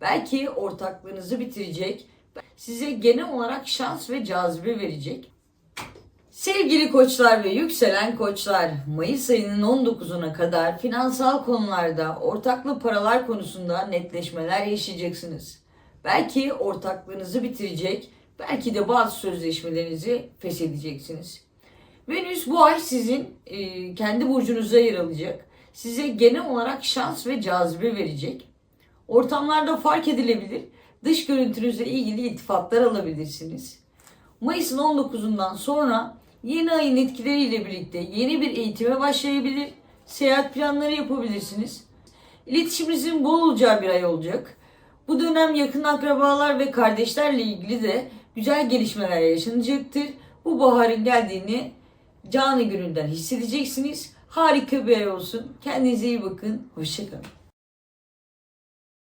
Belki ortaklığınızı bitirecek, size genel olarak şans ve cazibe verecek. Sevgili koçlar ve yükselen koçlar, Mayıs ayının 19'una kadar finansal konularda ortaklı paralar konusunda netleşmeler yaşayacaksınız. Belki ortaklığınızı bitirecek, belki de bazı sözleşmelerinizi feshedeceksiniz. Venüs bu ay sizin e, kendi burcunuza yer alacak. Size genel olarak şans ve cazibe verecek. Ortamlarda fark edilebilir. Dış görüntünüzle ilgili iltifatlar alabilirsiniz. Mayıs'ın 19'undan sonra yeni ayın etkileriyle birlikte yeni bir eğitime başlayabilir. Seyahat planları yapabilirsiniz. İletişiminizin bol olacağı bir ay olacak. Bu dönem yakın akrabalar ve kardeşlerle ilgili de güzel gelişmeler yaşanacaktır. Bu baharın geldiğini canı gönülden hissedeceksiniz. Harika bir ay olsun. Kendinize iyi bakın. Hoşçakalın.